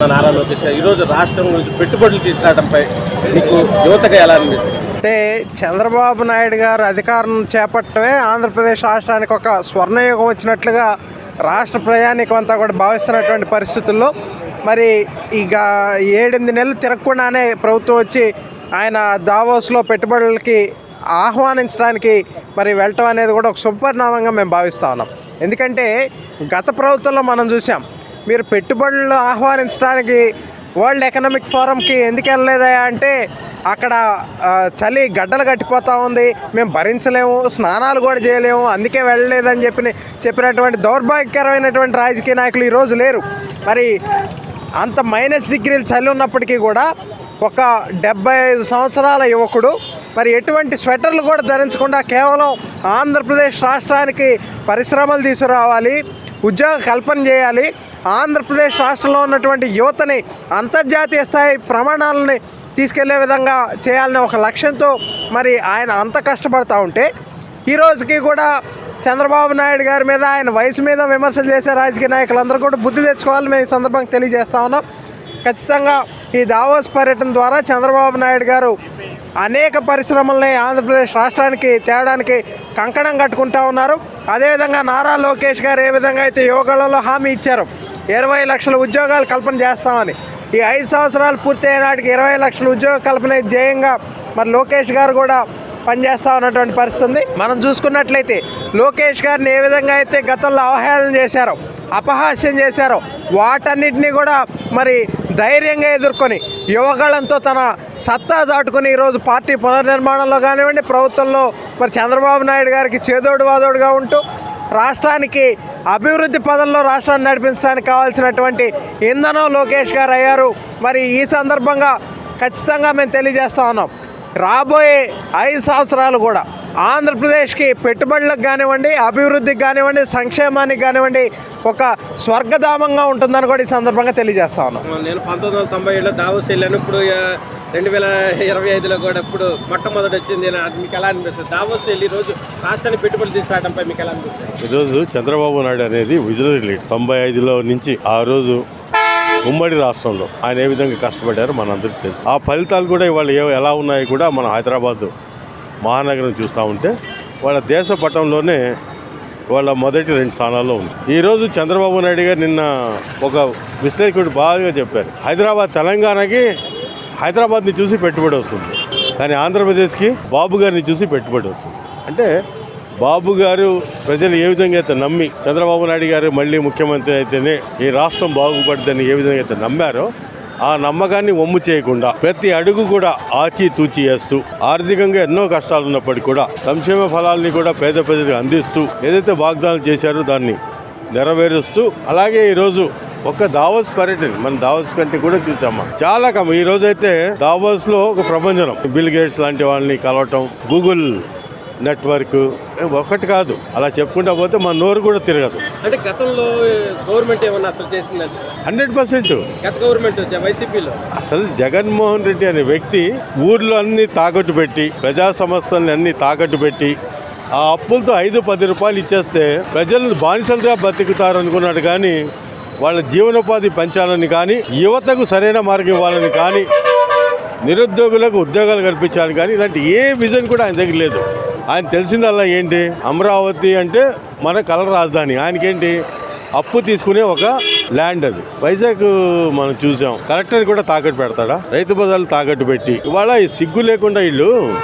నారా లోకేష్ గారు ఈరోజు రాష్ట్రం గురించి పెట్టుబడులు తీసుకురావడంపై మీకు యువతగా ఎలా అనిపిస్తుంది? అంటే చంద్రబాబు నాయుడు గారు అధికారం చేపట్టమే ఆంధ్రప్రదేశ్ రాష్ట్రానికి ఒక స్వర్ణయుగం వచ్చినట్లుగా రాష్ట్ర ప్రయాణికం అంతా కూడా భావిస్తున్నటువంటి పరిస్థితుల్లో మరి ఇక ఏడెనిమిది నెలలు తిరగకుండానే ప్రభుత్వం వచ్చి ఆయన దావోస్లో పెట్టుబడులకి ఆహ్వానించడానికి మరి వెళ్ళటం అనేది కూడా ఒక శుభపరిణామంగా మేము భావిస్తూ ఉన్నాం. ఎందుకంటే గత ప్రభుత్వంలో మనం చూసాం మీరు పెట్టుబడులు ఆహ్వానించడానికి వరల్డ్ ఎకనామిక్ ఫోరంకి ఎందుకు వెళ్ళలేదా అంటే అక్కడ చలి గడ్డలు కట్టిపోతూ ఉంది మేము భరించలేము స్నానాలు కూడా చేయలేము అందుకే వెళ్ళలేదని చెప్పి చెప్పినటువంటి దౌర్భాగ్యకరమైనటువంటి రాజకీయ నాయకులు ఈరోజు లేరు. మరి అంత మైనస్ డిగ్రీలు చలి ఉన్నప్పటికీ కూడా ఒక డెబ్బై ఐదు సంవత్సరాల యువకుడు మరి ఎటువంటి స్వెటర్లు కూడా ధరించకుండా కేవలం ఆంధ్రప్రదేశ్ రాష్ట్రానికి పరిశ్రమలు తీసుకురావాలి ఉద్యోగ కల్పన చేయాలి ఆంధ్రప్రదేశ్ రాష్ట్రంలో ఉన్నటువంటి యువతని అంతర్జాతీయ స్థాయి ప్రమాణాలని తీసుకెళ్ళే విధంగా చేయాలనే ఒక లక్ష్యంతో మరి ఆయన అంత కష్టపడతా ఉంటే ఈ రోజుకి కూడా చంద్రబాబు నాయుడు గారి మీద ఆయన వయసు మీద విమర్శలు చేసే రాజకీయ నాయకులందరూ కూడా బుద్ధి తెచ్చుకోవాలని మేము ఈ సందర్భంగా తెలియజేస్తా ఉన్నాం. ఖచ్చితంగా ఈ దావోస్ పర్యటన ద్వారా చంద్రబాబు నాయుడు గారు అనేక పరిశ్రమల్ని ఆంధ్రప్రదేశ్ రాష్ట్రానికి తేడానికి కంకణం కట్టుకుంటా ఉన్నారు. అదేవిధంగా నారా లోకేష్ గారు ఏ విధంగా అయితే యోగాలలో హామీ ఇచ్చారు ఇరవై లక్షల ఉద్యోగాలు కల్పన చేస్తామని. ఈ ఐదు సంవత్సరాలు పూర్తి నాటికి ఇరవై లక్షల ఉద్యోగ కల్పన జయంగా మరి లోకేష్ గారు కూడా పనిచేస్తా ఉన్నటువంటి పరిస్థితి ఉంది మనం చూసుకున్నట్లయితే లోకేష్ గారిని ఏ విధంగా అయితే గతంలో అవహేళన చేశారో అపహాస్యం చేశారో వాటన్నిటినీ కూడా మరి ధైర్యంగా ఎదుర్కొని యువగళంతో తన సత్తా దాటుకుని ఈరోజు పార్టీ పునర్నిర్మాణంలో కానివ్వండి ప్రభుత్వంలో మరి చంద్రబాబు నాయుడు గారికి చేదోడు వాదోడుగా ఉంటూ రాష్ట్రానికి అభివృద్ధి పదంలో రాష్ట్రాన్ని నడిపించడానికి కావాల్సినటువంటి ఇంధనం లోకేష్ గారు అయ్యారు. మరి ఈ సందర్భంగా ఖచ్చితంగా మేము తెలియజేస్తా ఉన్నాం. రాబోయే ఐదు సంవత్సరాలు కూడా ఆంధ్రప్రదేశ్కి పెట్టుబడులకు కానివ్వండి అభివృద్ధికి కానివ్వండి సంక్షేమానికి కానివ్వండి ఒక స్వర్గధామంగా ఉంటుందని కూడా ఈ సందర్భంగా తెలియజేస్తా ఉన్నాం. నేను పంతొమ్మిది వందల తొంభై ఏడులో దావోస్ వెళ్ళాను. ఇప్పుడు రెండు వేల ఇరవై ఐదులో కూడా ఇప్పుడు మొట్టమొదటి వచ్చింది. మీకు ఎలా అనిపిస్తుంది? దావోస్ వెళ్ళి ఈ రోజు రాష్ట్రానికి పెట్టుబడులు తీసుకురావడంపై మీకు ఎలా అనిపిస్తుంది? ఈరోజు చంద్రబాబు నాయుడు అనేది విజనరీ తొంభై ఐదులో నుంచి ఆ రోజు ఉమ్మడి రాష్ట్రంలో ఆయన ఏ విధంగా కష్టపడ్డారో మనందరికీ తెలుసు. ఆ ఫలితాలు కూడా ఇవాళ ఏ ఎలా ఉన్నాయో కూడా మనం హైదరాబాద్ మహానగరం చూస్తూ ఉంటే వాళ్ళ దేశ పటంలోనే వాళ్ళ మొదటి రెండు స్థానాల్లో ఉంది. ఈరోజు చంద్రబాబు నాయుడు గారు నిన్న ఒక విశ్లేషకుడు బాగా చెప్పారు. హైదరాబాద్ తెలంగాణకి హైదరాబాద్ని చూసి పెట్టుబడి వస్తుంది. కానీ ఆంధ్రప్రదేశ్కి బాబు గారిని చూసి పెట్టుబడి వస్తుంది. అంటే బాబు గారు ప్రజలు ఏ విధంగా అయితే నమ్మి చంద్రబాబు నాయుడు గారు మళ్ళీ ముఖ్యమంత్రి అయితేనే ఈ రాష్ట్రం బాగుపడుతుందని ఏ విధంగా అయితే నమ్మారో ఆ నమ్మకాన్ని ఒమ్ము చేయకుండా ప్రతి అడుగు కూడా ఆచితూచి చేస్తూ ఆర్థికంగా ఎన్నో కష్టాలు ఉన్నప్పటికీ కూడా సంక్షేమ ఫలాల్ని కూడా పేద ప్రజలకు అందిస్తూ ఏదైతే వాగ్దానం చేశారో దాన్ని నెరవేరుస్తూ అలాగే ఈరోజు ఒక దావోస్ పర్యటన మన దావోస్ కంటే కూడా చూసామా? చాలా కమ ఈ రోజైతే దావోస్లో ఒక ప్రపంచనం బిల్ గేట్స్ లాంటి వాళ్ళని కలవటం గూగుల్ నెట్వర్క్ ఒకటి కాదు. అలా చెప్పుకుంటా పోతే మన నోరు కూడా తిరగదు. అంటే గతంలో గవర్నమెంట్ ఏమన్నా అసలు చేసిందంటే? Hundred percent. గత గవర్నమెంట్ వైసీపీలో? అసలు జగన్మోహన్ రెడ్డి అనే వ్యక్తి ఊర్లో అన్ని తాకట్టు పెట్టి ప్రజా సమస్యల్ని అన్ని తాకట్టు పెట్టి ఆ అప్పులతో ఐదు పది రూపాయలు ఇచ్చేస్తే ప్రజలు బానిసలుగా బతుకుతారు అనుకున్నాడు కానీ వాళ్ళ జీవనోపాధి పెంచాలని కానీ యువతకు సరైన మార్గం ఇవ్వాలని కానీ నిరుద్యోగులకు ఉద్యోగాలు కల్పించాలని కానీ ఇలాంటి ఏ విజన్ కూడా ఆయన దగ్గర లేదు. ఆయన తెలిసిందల్లా ఏంటి? అమరావతి అంటే మన కల రాజధాని. ఆయనకేంటి? అప్పు తీసుకునే ఒక ల్యాండ్ అది. వైజాగ్ మనం చూసాం. కలెక్టర్ కూడా తాకట్టు పెడతాడా? రైతు బజార్లు తాకట్టు పెట్టి. ఇవాళ ఈ సిగ్గు లేకుండా వీళ్ళు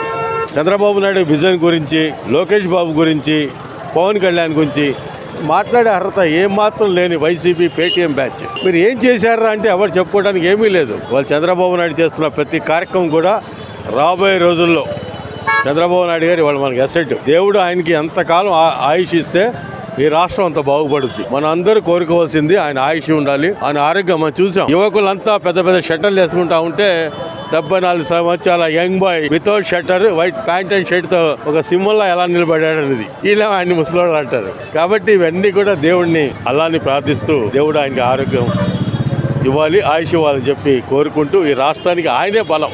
చంద్రబాబు నాయుడు విజన్ గురించి లోకేష్ బాబు గురించి పవన్ కళ్యాణ్ గురించి మాట్లాడే అర్హత ఏమాత్రం లేని వైసీపీ పేటీఎం బ్యాచ్. మీరు ఏం చేశారా అంటే ఎవరు చెప్పుకోవడానికి ఏమీ లేదు. వాళ్ళు చంద్రబాబు నాయుడు చేస్తున్న ప్రతి కార్యక్రమం కూడా రాబోయే రోజుల్లో చంద్రబాబు నాయుడు గారు వాళ్ళు మనకి అసెట్. దేవుడు ఆయనకి ఎంతకాలం ఆ- ఆయుష్ ఇస్తే ఈ రాష్ట్రం అంత బాగుపడుద్ది. మన అందరూ కోరుకోవాల్సింది ఆయన ఆయుష్ ఉండాలి ఆయన ఆరోగ్యం మనం చూసాం. యువకులంతా పెద్ద పెద్ద షట్టర్లు వేసుకుంటా ఉంటే డెబ్బై నాలుగు సంవత్సరాల young boy without shutter white pant and షర్ట్తో ఒక సింహంలో ఎలా నిలబడాడు అనేది ఇలా ఆయన ముసలోడు అంటారు. కాబట్టి ఇవన్నీ కూడా దేవుడిని అలాని ప్రార్థిస్తూ దేవుడు ఆయనకి ఆరోగ్యం ఇవ్వాలి ఆయుష్ ఇవ్వాలని చెప్పి కోరుకుంటూ ఈ రాష్ట్రానికి ఆయనే బలం.